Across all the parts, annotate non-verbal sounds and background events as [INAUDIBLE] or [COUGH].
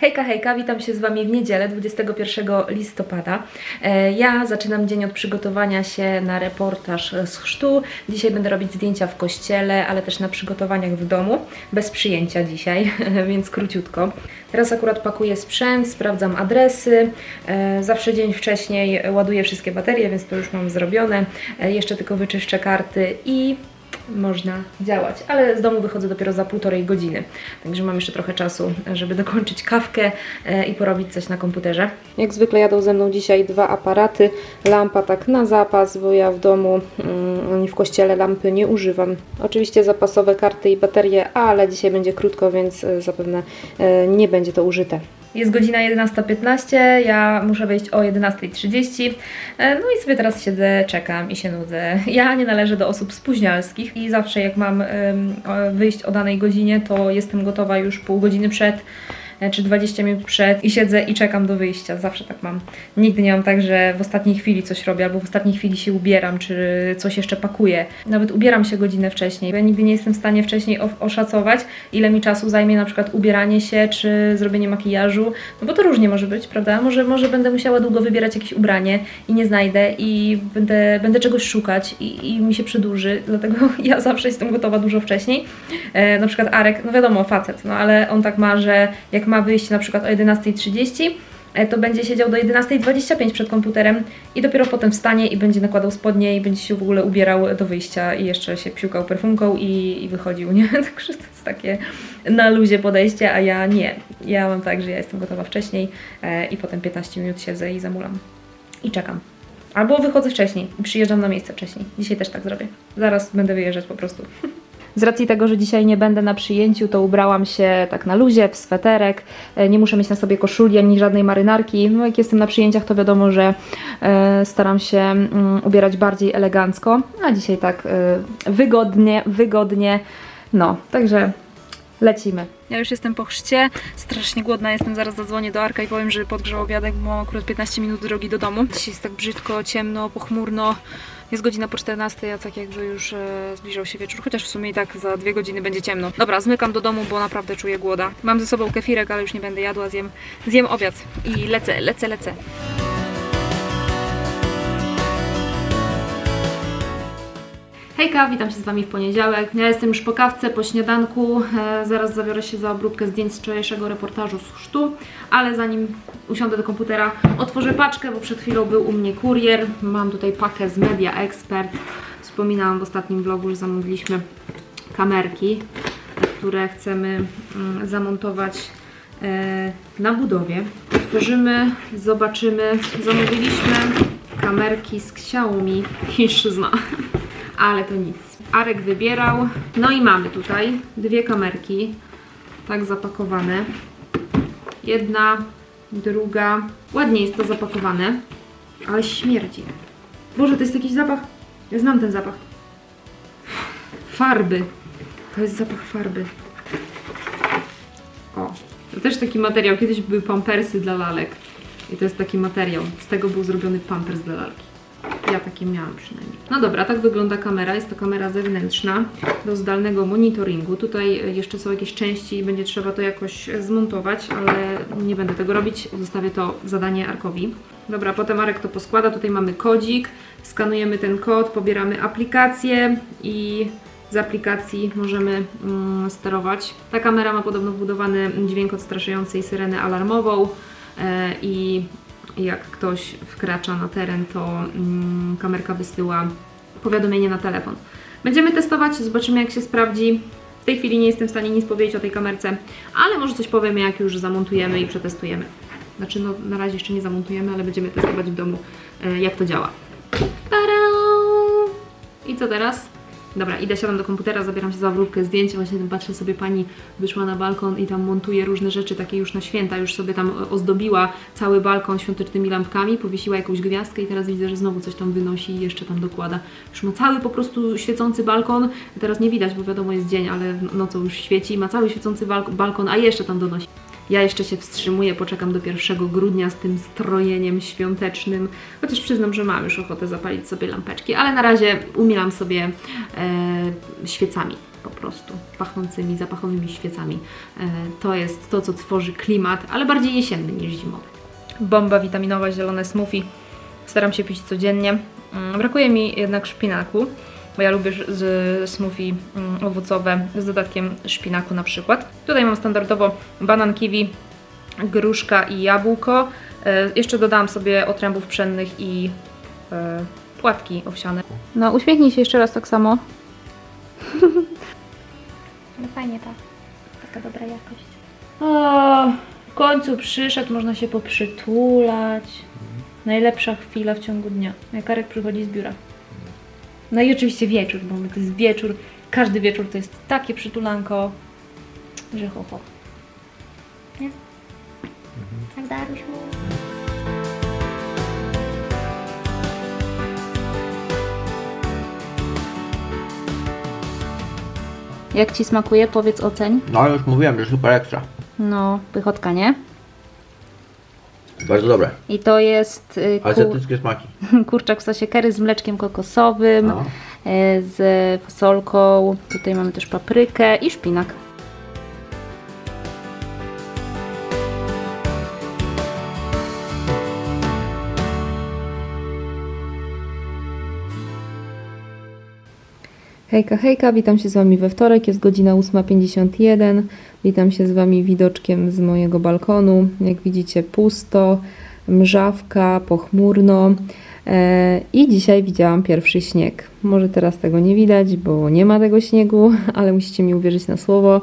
Hejka, hejka, witam się z Wami w niedzielę 21 listopada. E, Ja zaczynam dzień od przygotowania się na reportaż z chrztu. Dzisiaj będę robić zdjęcia w kościele, ale też na przygotowaniach w domu, bez przyjęcia dzisiaj, [LAUGHS] więc króciutko. Teraz akurat pakuję sprzęt, sprawdzam adresy. E, Zawsze dzień wcześniej ładuję wszystkie baterie, więc to już mam zrobione. E, Jeszcze tylko wyczyszczę karty i można działać, ale z domu wychodzę dopiero za półtorej godziny, także mam jeszcze trochę czasu, żeby dokończyć kawkę e, i porobić coś na komputerze. Jak zwykle jadą ze mną dzisiaj dwa aparaty, lampa tak na zapas, bo ja w domu mm, ani w kościele lampy nie używam. Oczywiście zapasowe karty i baterie, ale dzisiaj będzie krótko, więc e, zapewne e, nie będzie to użyte. Jest godzina 11.15, ja muszę wyjść o 11.30. E, No i sobie teraz siedzę, czekam i się nudzę. Ja nie należę do osób spóźnialskich i zawsze jak mam wyjść o danej godzinie, to jestem gotowa już pół godziny przed czy 20 minut przed i siedzę i czekam do wyjścia. Zawsze tak mam. Nigdy nie mam tak, że w ostatniej chwili coś robię albo w ostatniej chwili się ubieram, czy coś jeszcze pakuję. Nawet ubieram się godzinę wcześniej. Ja nigdy nie jestem w stanie wcześniej oszacować, ile mi czasu zajmie na przykład ubieranie się, czy zrobienie makijażu, no bo to różnie może być, prawda? Może, może będę musiała długo wybierać jakieś ubranie i nie znajdę i będę, będę czegoś szukać i, i mi się przedłuży, dlatego [LAUGHS] ja zawsze jestem gotowa dużo wcześniej. E, na przykład Arek, no wiadomo, facet, no ale on tak ma, że jak ma wyjść na przykład o 11.30, e, to będzie siedział do 11.25 przed komputerem i dopiero potem wstanie i będzie nakładał spodnie i będzie się w ogóle ubierał do wyjścia i jeszcze się psiukał perfumką i, i wychodził, [LAUGHS] nie? Także to jest takie na luzie podejście, a ja nie. Ja mam tak, że ja jestem gotowa wcześniej e, i potem 15 minut siedzę i zamulam. I czekam. Albo wychodzę wcześniej i przyjeżdżam na miejsce wcześniej. Dzisiaj też tak zrobię. Zaraz będę wyjeżdżać po prostu. [LAUGHS] Z racji tego, że dzisiaj nie będę na przyjęciu, to ubrałam się tak na luzie, w sweterek. E, Nie muszę mieć na sobie koszuli ani żadnej marynarki. No jak jestem na przyjęciach, to wiadomo, że e, staram się mm, ubierać bardziej elegancko. A dzisiaj tak e, wygodnie, wygodnie. No, także lecimy. Ja już jestem po chrzcie, strasznie głodna jestem, zaraz zadzwonię do Arka i powiem, że podgrzał obiadek, bo mam akurat 15 minut drogi do domu. Dzisiaj jest tak brzydko, ciemno, pochmurno. Jest godzina po 14, a tak jakby już e, zbliżał się wieczór, chociaż w sumie i tak za dwie godziny będzie ciemno. Dobra, zmykam do domu, bo naprawdę czuję głoda. Mam ze sobą kefirek, ale już nie będę jadła, zjem, zjem obiad i lecę, lecę, lecę. Hejka, witam się z Wami w poniedziałek. Ja jestem już po kawce, po śniadanku. E, zaraz zabiorę się za obróbkę zdjęć z wczorajszego reportażu z chrztu, ale zanim usiądę do komputera, otworzę paczkę, bo przed chwilą był u mnie kurier. Mam tutaj pakę z Media Expert. Wspominałam w ostatnim vlogu, że zamówiliśmy kamerki, które chcemy mm, zamontować e, na budowie. Otworzymy, zobaczymy. Zamówiliśmy kamerki z Xiaomi chińszczyzna, [LAUGHS] ale to nic. Arek wybierał. No i mamy tutaj dwie kamerki, tak zapakowane. Jedna, druga. Ładnie jest to zapakowane, ale śmierdzi. Boże, to jest jakiś zapach. Ja znam ten zapach. Farby. To jest zapach farby. O, to też taki materiał. Kiedyś były pampersy dla lalek. I to jest taki materiał. Z tego był zrobiony pampers dla lalki. Ja takie miałam przynajmniej. No dobra, tak wygląda kamera. Jest to kamera zewnętrzna do zdalnego monitoringu. Tutaj e, jeszcze są jakieś części i będzie trzeba to jakoś e, zmontować, ale nie będę tego robić. Zostawię to zadanie Arkowi. Dobra, potem Arek to poskłada. Tutaj mamy kodzik. Skanujemy ten kod, pobieramy aplikację i z aplikacji możemy mm, sterować. Ta kamera ma podobno wbudowany dźwięk odstraszający i syrenę alarmową e, i jak ktoś wkracza na teren, to mm, kamerka wysyła powiadomienie na telefon. Będziemy testować, zobaczymy jak się sprawdzi. W tej chwili nie jestem w stanie nic powiedzieć o tej kamerce, ale może coś powiem jak już zamontujemy i przetestujemy. Znaczy no na razie jeszcze nie zamontujemy, ale będziemy testować w domu e, jak to działa. Tada! I co teraz? Dobra, idę, siadam do komputera, zabieram się za obróbkę zdjęcia, właśnie tam patrzę sobie, pani wyszła na balkon i tam montuje różne rzeczy, takie już na święta, już sobie tam ozdobiła cały balkon świątecznymi lampkami, powiesiła jakąś gwiazdkę i teraz widzę, że znowu coś tam wynosi i jeszcze tam dokłada. Już ma cały po prostu świecący balkon, teraz nie widać, bo wiadomo jest dzień, ale nocą już świeci, ma cały świecący balk- balkon, a jeszcze tam donosi. Ja jeszcze się wstrzymuję, poczekam do 1 grudnia z tym strojeniem świątecznym, chociaż przyznam, że mam już ochotę zapalić sobie lampeczki, ale na razie umielam sobie e, świecami. po prostu, pachnącymi, zapachowymi świecami. E, To jest to, co tworzy klimat, ale bardziej jesienny niż zimowy. Bomba witaminowa, zielone smoothie. Staram się pić codziennie. Mm, Brakuje mi jednak szpinaku, bo ja lubię z smoothie mm, owocowe z dodatkiem szpinaku na przykład. Tutaj mam standardowo banan kiwi, gruszka i jabłko. E, Jeszcze dodałam sobie otrębów pszennych i e, płatki owsiane. No, uśmiechnij się jeszcze raz tak samo. [LAUGHS] No fajnie to. Taka dobra jakość. O, w końcu przyszedł, można się poprzytulać. Najlepsza chwila w ciągu dnia. Jak Arek przychodzi z biura. No i oczywiście wieczór, bo my to jest wieczór. Każdy wieczór to jest takie przytulanko, że ho, ho. Tak, Darusiu? Jak Ci smakuje? Powiedz oceń. No już mówiłem, że super ekstra. No, pychotka, nie? Bardzo dobre. I to jest y, ku, Azjatyckie smaki. kurczak w sosie curry z mleczkiem kokosowym, No. y, z fasolką. Tutaj mamy też paprykę i szpinak. Hejka, hejka, witam się z Wami we wtorek, jest godzina 8.51. Witam się z Wami widoczkiem z mojego balkonu. Jak widzicie, pusto, mrzawka, pochmurno. E, I dzisiaj widziałam pierwszy śnieg. Może teraz tego nie widać, bo nie ma tego śniegu, [LAUGHS] ale musicie mi uwierzyć na słowo,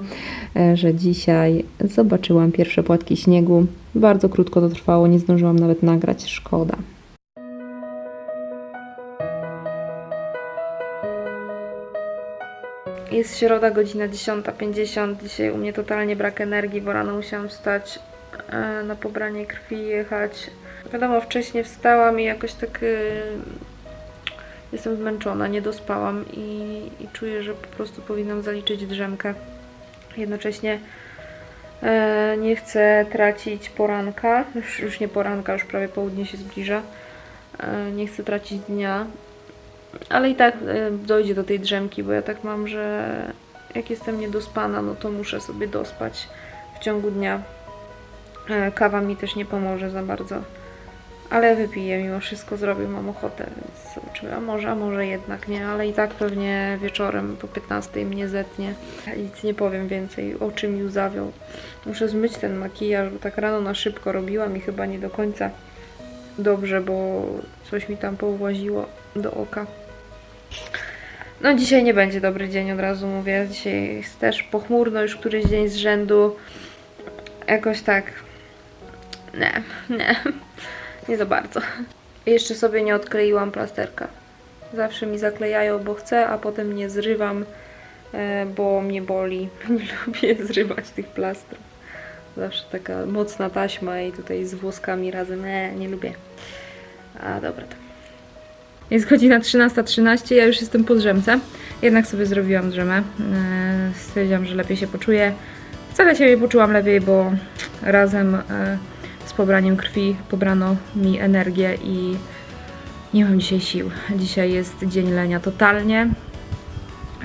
e, że dzisiaj zobaczyłam pierwsze płatki śniegu. Bardzo krótko to trwało, nie zdążyłam nawet nagrać, szkoda. Jest środa, godzina 10.50. Dzisiaj u mnie totalnie brak energii, bo rano musiałam wstać e, na pobranie krwi jechać. Wiadomo, wcześniej wstałam i jakoś tak e, jestem zmęczona, nie dospałam i, i czuję, że po prostu powinnam zaliczyć drzemkę. Jednocześnie e, nie chcę tracić poranka, już, już nie poranka, już prawie południe się zbliża. E, nie chcę tracić dnia, ale i tak e, dojdzie do tej drzemki, bo ja tak mam, że jak jestem niedospana, no to muszę sobie dospać w ciągu dnia. E, Kawa mi też nie pomoże za bardzo, ale wypiję mimo wszystko, zrobię, mam ochotę, więc zobaczymy. A może, a może jednak nie, ale i tak pewnie wieczorem po 15 mnie zetnie. Nic nie powiem więcej, oczy mi łzawią. Muszę zmyć ten makijaż, bo tak rano na szybko robiłam i chyba nie do końca dobrze, bo coś mi tam powłaziło do oka. No dzisiaj nie będzie dobry dzień, od razu mówię. Dzisiaj jest też pochmurno już któryś dzień z rzędu. Jakoś tak... Nie, nie. [LAUGHS] Nie za bardzo. Jeszcze sobie nie odkleiłam plasterka. Zawsze mi zaklejają, bo chcę, a potem nie zrywam, e, bo mnie boli. [LAUGHS] Nie lubię zrywać tych plastrów. Zawsze taka mocna taśma i tutaj z włoskami razem. Nie, nie lubię. A dobra to. Jest godzina 13.13, ja już jestem po drzemce. Jednak sobie zrobiłam drzemę. Eee, Stwierdziłam, że lepiej się poczuję. Wcale się nie poczułam lepiej, bo razem e, z pobraniem krwi pobrano mi energię i nie mam dzisiaj sił. Dzisiaj jest dzień lenia totalnie.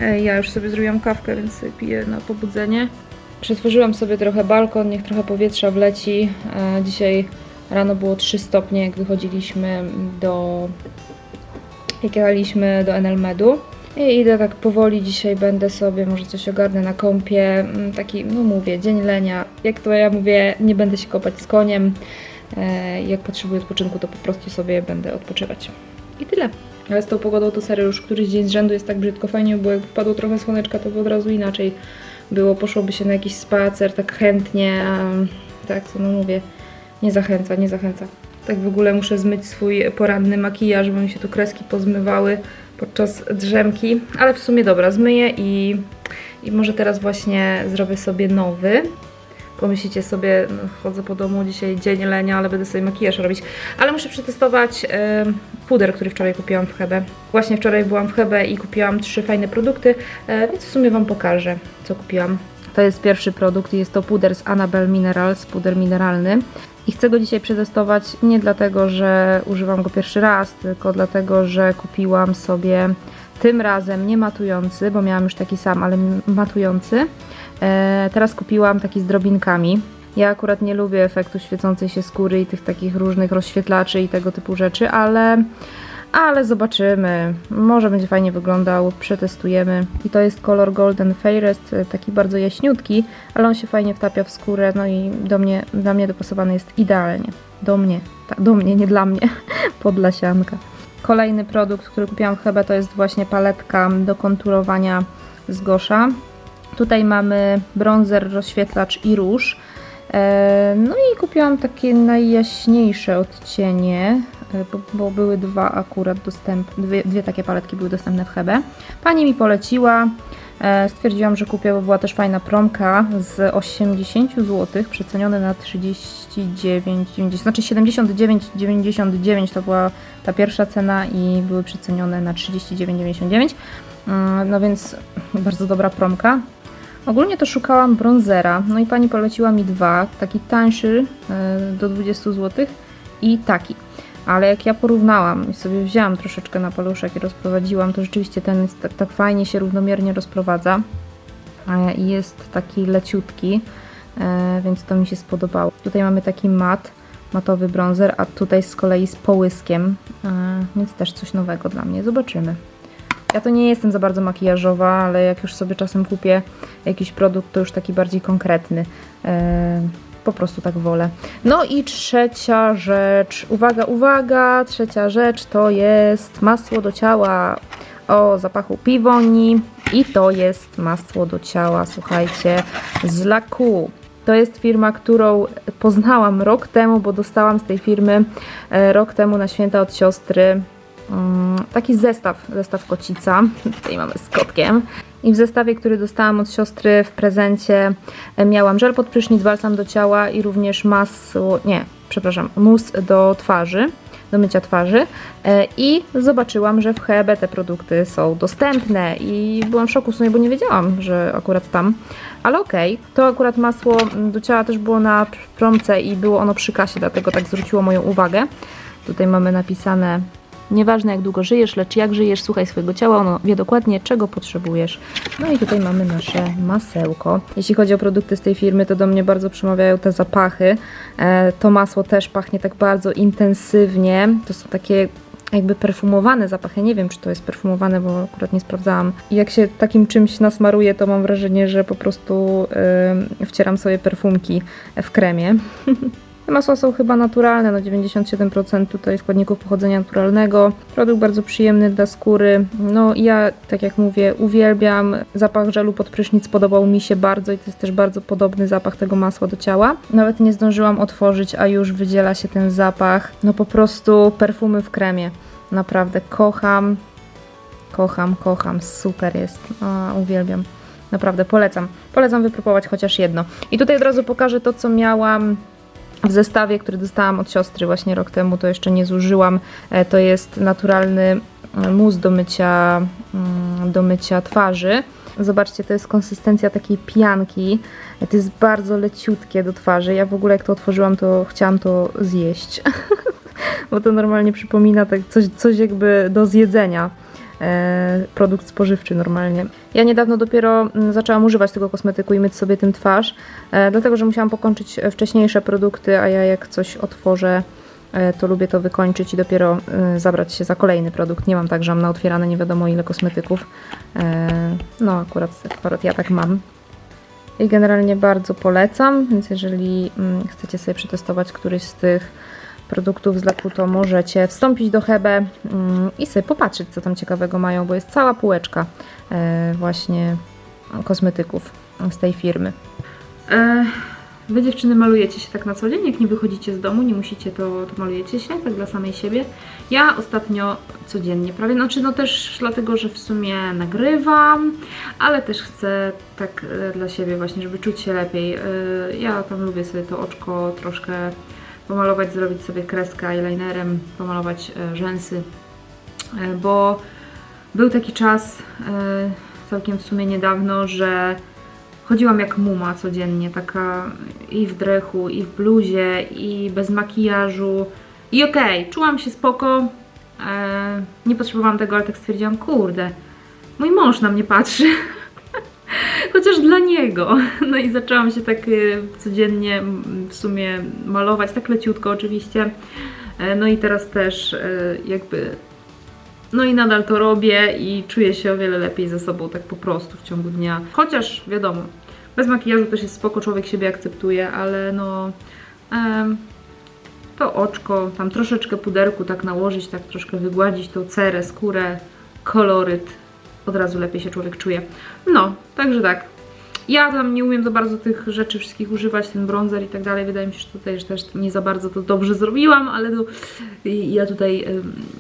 E, Ja już sobie zrobiłam kawkę, więc piję na pobudzenie. Przetworzyłam sobie trochę balkon, niech trochę powietrza wleci. E, Dzisiaj rano było 3 stopnie, jak wychodziliśmy do jak jechaliśmy do Enelmedu. I idę tak powoli, dzisiaj będę sobie, może coś ogarnę na kąpie, Mm, taki, no mówię, dzień lenia. Jak to ja mówię, nie będę się kopać z koniem. E, Jak potrzebuję odpoczynku, to po prostu sobie będę odpoczywać. I tyle. Ale z tą pogodą to serio już któryś dzień z rzędu jest tak brzydko fajnie, bo jak wpadło trochę słoneczka, to by od razu inaczej było. Poszłoby się na jakiś spacer tak chętnie, a tak, co no mówię, nie zachęca, nie zachęca. Tak w ogóle muszę zmyć swój poranny makijaż, bo mi się tu kreski pozmywały podczas drzemki. Ale w sumie dobra, zmyję i, i może teraz właśnie zrobię sobie nowy. Pomyślicie sobie, no, chodzę po domu, dzisiaj dzień lenia, ale będę sobie makijaż robić. Ale muszę przetestować puder, który wczoraj kupiłam w Hebe. Właśnie wczoraj byłam w Hebe i kupiłam trzy fajne produkty, e, więc w sumie Wam pokażę, co kupiłam. To jest pierwszy produkt, jest to puder z Annabelle Minerals, puder mineralny. I chcę go dzisiaj przetestować nie dlatego, że używam go pierwszy raz, tylko dlatego, że kupiłam sobie Tym razem nie matujący, bo miałam już taki sam, ale matujący. E, teraz kupiłam taki z drobinkami. Ja akurat nie lubię efektu świecącej się skóry i tych takich różnych rozświetlaczy i tego typu rzeczy, ale, ale zobaczymy. Może będzie fajnie wyglądał, przetestujemy. I to jest kolor Golden Fairest, e, taki bardzo jaśniutki, ale on się fajnie wtapia w skórę, no i do mnie, dla mnie dopasowany jest idealnie. Do mnie, tak, do mnie, nie dla mnie, [LAUGHS] podlasianka. Kolejny produkt, który kupiłam Hebe, to jest właśnie paletka do konturowania z Gosza. Tutaj mamy bronzer, rozświetlacz i róż. E, No i kupiłam takie najjaśniejsze odcienie, bo, bo były dwa akurat dostępne, dwie, dwie takie paletki były dostępne w Hebe. Pani mi poleciła, e, stwierdziłam, że kupię, bo była też fajna promka z 80 zł, przecenione na 39,90, znaczy 79,99 to była ta pierwsza cena i były przecenione na 39,99. Mm, No więc bardzo dobra promka. Ogólnie to szukałam bronzera, no i pani poleciła mi dwa, taki tańszy e, do 20 zł i taki. Ale jak ja porównałam i sobie wzięłam troszeczkę na paluszek i rozprowadziłam, to rzeczywiście ten jest tak, tak fajnie się równomiernie rozprowadza e, i jest taki leciutki, e, więc to mi się spodobało. Tutaj mamy taki mat, matowy bronzer, a tutaj z kolei z połyskiem, e, więc też coś nowego dla mnie. Zobaczymy. Ja to nie jestem za bardzo makijażowa, ale jak już sobie czasem kupię jakiś produkt, to już taki bardziej konkretny. Po prostu tak wolę. No i trzecia rzecz, uwaga, uwaga, trzecia rzecz to jest masło do ciała o zapachu piwoni i to jest masło do ciała, słuchajcie, z Laku. To jest firma, którą poznałam rok temu, bo dostałam z tej firmy e, rok temu na święta od siostry taki zestaw, zestaw kocica. [LAUGHS] Tutaj mamy z kotkiem. I w zestawie, który dostałam od siostry w prezencie, e, miałam żel pod prysznic, balsam do ciała i również masło, nie, przepraszam, mus do twarzy, do mycia twarzy. E, I zobaczyłam, że w Hebe te produkty są dostępne i byłam w szoku w sumie, bo nie wiedziałam, że akurat tam. Ale okej, to akurat masło mm, do ciała też było na promce i było ono przy kasie, dlatego tak zwróciło moją uwagę. Tutaj mamy napisane Nieważne jak długo żyjesz, lecz jak żyjesz, słuchaj swojego ciała, ono wie dokładnie czego potrzebujesz. No i tutaj mamy nasze masełko. Jeśli chodzi o produkty z tej firmy, to do mnie bardzo przemawiają te zapachy. E, to masło też pachnie tak bardzo intensywnie. To są takie jakby perfumowane zapachy. Nie wiem, czy to jest perfumowane, bo akurat nie sprawdzałam. I jak się takim czymś nasmaruje, to mam wrażenie, że po prostu yy, wcieram sobie perfumki w kremie. [LAUGHS] Te masła są chyba naturalne, no 97% tutaj składników pochodzenia naturalnego. Produkt bardzo przyjemny dla skóry. No ja, tak jak mówię, uwielbiam zapach żelu pod prysznic, podobał mi się bardzo i to jest też bardzo podobny zapach tego masła do ciała. Nawet nie zdążyłam otworzyć, a już wydziela się ten zapach. No po prostu perfumy w kremie. Naprawdę kocham, kocham, kocham, super jest. O, uwielbiam. Naprawdę polecam. Polecam wypróbować chociaż jedno. I tutaj od razu pokażę to, co miałam w zestawie, który dostałam od siostry właśnie rok temu, to jeszcze nie zużyłam. E, To jest naturalny e, mus do mycia, mm, do mycia twarzy. Zobaczcie, to jest konsystencja takiej pianki. E, To jest bardzo leciutkie do twarzy. Ja w ogóle jak to otworzyłam, to chciałam to zjeść. [LAUGHS] Bo to normalnie przypomina tak coś, coś jakby do zjedzenia. E, produkt spożywczy normalnie. Ja niedawno dopiero mm, zaczęłam używać tego kosmetyku i myć sobie tym twarz, e, dlatego że musiałam pokończyć e, wcześniejsze produkty, a ja jak coś otworzę, to lubię to wykończyć i dopiero zabrać się za kolejny produkt. Nie mam tak, że mam na otwierane nie wiadomo ile kosmetyków. No akurat, akurat ja tak mam. I generalnie bardzo polecam, więc jeżeli mm, chcecie sobie przetestować któryś z tych produktów z Laku, to możecie wstąpić do Hebe mm, i sobie popatrzeć, co tam ciekawego mają, bo jest cała półeczka e, właśnie kosmetyków z tej firmy. E, Wy dziewczyny malujecie się tak na co dzień, jak nie wychodzicie z domu, nie musicie, to, to malujecie się tak dla samej siebie. Ja ostatnio codziennie prawie, znaczy no też dlatego, że w sumie nagrywam, ale też chcę tak e, dla siebie właśnie, żeby czuć się lepiej. Ja tam lubię sobie to oczko troszkę pomalować, zrobić sobie kreskę eyelinerem, pomalować e, rzęsy, e, bo był taki czas e, całkiem w sumie niedawno, że chodziłam jak muma codziennie, taka i w drechu, i w bluzie, i bez makijażu. I okej, czułam się spoko, nie potrzebowałam tego, ale tak stwierdziłam, kurde, mój mąż na mnie patrzy. [LAUGHS] Chociaż dla niego. No i zaczęłam się tak y, codziennie w sumie malować, tak leciutko oczywiście. E, No i teraz też e, jakby. No i nadal to robię i czuję się o wiele lepiej ze sobą tak po prostu w ciągu dnia. Chociaż wiadomo, bez makijażu też jest spoko, człowiek siebie akceptuje, ale no. em, to oczko, tam troszeczkę puderku tak nałożyć, tak troszkę wygładzić tą cerę, skórę, koloryt. Od razu lepiej się człowiek czuje. No, także tak. Ja tam nie umiem za bardzo tych rzeczy wszystkich używać, ten bronzer i tak dalej. Wydaje mi się, że tutaj też nie za bardzo to dobrze zrobiłam, ale to ja tutaj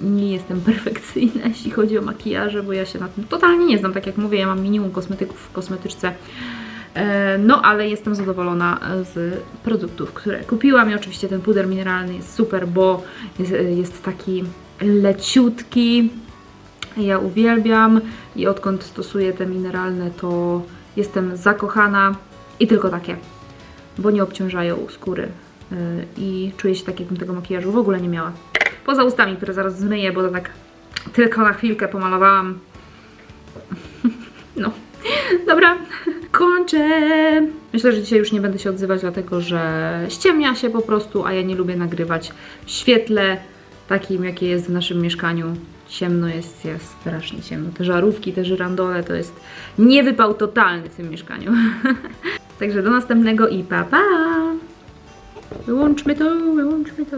nie jestem perfekcyjna, [LAUGHS] jeśli chodzi o makijaże, bo ja się na tym totalnie nie znam. Tak jak mówię, ja mam minimum kosmetyków w kosmetyczce. E, No, ale jestem zadowolona z produktów, które kupiłam i oczywiście ten puder mineralny jest super, bo jest, jest taki leciutki. Ja uwielbiam i odkąd stosuję te mineralne, to jestem zakochana i tylko takie, bo nie obciążają skóry y, i czuję się tak, jakbym tego makijażu w ogóle nie miała. Poza ustami, które zaraz zmyję, bo to tak tylko na chwilkę pomalowałam. [LAUGHS] No, dobra, kończę. Myślę, że dzisiaj już nie będę się odzywać, dlatego że ściemnia się po prostu, a ja nie lubię nagrywać w świetle takim, jakie jest w naszym mieszkaniu. Ciemno jest, jest strasznie ciemno. Te żarówki, te żyrandole to jest niewypał totalny w tym mieszkaniu. [LAUGHS] Także do następnego i pa pa! Wyłączmy to, wyłączmy to.